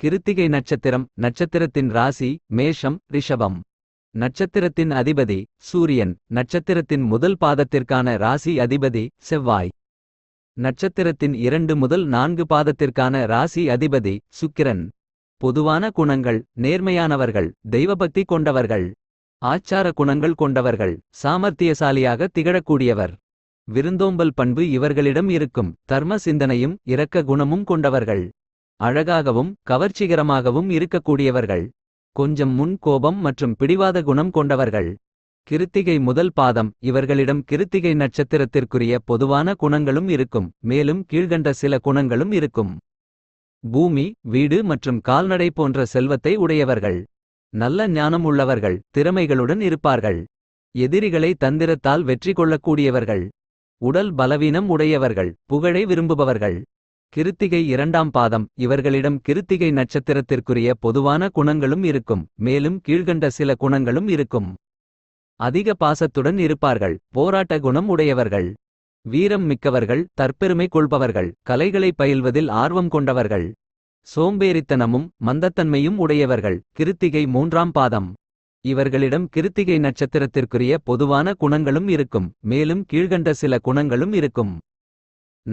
கிருத்திகை நட்சத்திரம் நட்சத்திரத்தின் ராசி மேஷம் ரிஷபம். நட்சத்திரத்தின் அதிபதி சூரியன். நட்சத்திரத்தின் முதல் பாதத்திற்கான ராசி அதிபதி செவ்வாய். நட்சத்திரத்தின் இரண்டு முதல் நான்கு பாதத்திற்கான ராசி அதிபதி சுக்கிரன். பொதுவான குணங்கள் நேர்மையானவர்கள் தெய்வபக்தி கொண்டவர்கள். ஆச்சார குணங்கள் கொண்டவர்கள் சாமர்த்தியசாலியாக திகழக்கூடியவர். விருந்தோம்பல் பண்பு இவர்களிடம் இருக்கும் தர்ம சிந்தனையும் இரக்க குணமும் கொண்டவர்கள். அழகாகவும் கவர்ச்சிகரமாகவும் இருக்கக்கூடியவர்கள். கொஞ்சம் முன் கோபம் மற்றும் பிடிவாத குணம் கொண்டவர்கள். கிருத்திகை முதல் பாதம் இவர்களிடம் கிருத்திகை நட்சத்திரத்திற்குரிய பொதுவான குணங்களும் இருக்கும் மேலும் கீழ்கண்ட சில குணங்களும் இருக்கும். பூமி வீடு மற்றும் கால்நடை போன்ற செல்வத்தை உடையவர்கள். நல்ல ஞானம் உள்ளவர்கள் திறமைகளுடன் இருப்பார்கள். எதிரிகளை தந்திரத்தால் வெற்றி கொள்ளக்கூடியவர்கள். உடல் பலவீனம் உடையவர்கள் புகழை விரும்புபவர்கள். கிருத்திகை இரண்டாம் பாதம். இவர்களிடம் கிருத்திகை நட்சத்திரத்திற்குரிய பொதுவான குணங்களும் இருக்கும். மேலும் கீழ்கண்ட சில குணங்களும் இருக்கும். அதிக பாசத்துடன் இருப்பார்கள். போராட்ட குணம் உடையவர்கள். வீரம் மிக்கவர்கள். தற்பெருமை கொள்பவர்கள். கலைகளை பயில்வதில் ஆர்வம் கொண்டவர்கள். சோம்பேறித்தனமும் மந்தத்தன்மையும் உடையவர்கள். கிருத்திகை மூன்றாம் பாதம். இவர்களிடம் கிருத்திகை நட்சத்திரத்திற்குரிய பொதுவான குணங்களும் இருக்கும். மேலும் கீழ்கண்ட சில குணங்களும் இருக்கும்.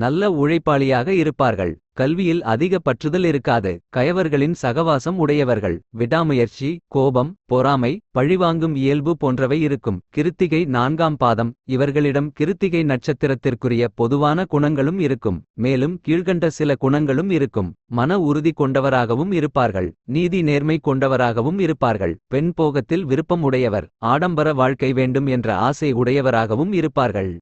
நல்ல உழைப்பாளியாக இருப்பார்கள். கல்வியில் அதிக பற்றுதல் இருக்காது. கயவர்களின் சகவாசம் உடையவர்கள். விடாமுயற்சி கோபம் பொறாமை பழிவாங்கும் இயல்பு போன்றவை இருக்கும். கிருத்திகை நான்காம் பாதம். இவர்களிடம் கிருத்திகை நட்சத்திரத்திற்குரிய பொதுவான குணங்களும் இருக்கும். மேலும் கீழ்கண்ட சில குணங்களும் இருக்கும். மன உறுதி கொண்டவராகவும் இருப்பார்கள். நீதி நேர்மை கொண்டவராகவும் இருப்பார்கள். பெண் போகத்தில் விருப்பம் உடையவர். ஆடம்பர வாழ்க்கை வேண்டும் என்ற ஆசை உடையவராகவும் இருப்பார்கள்.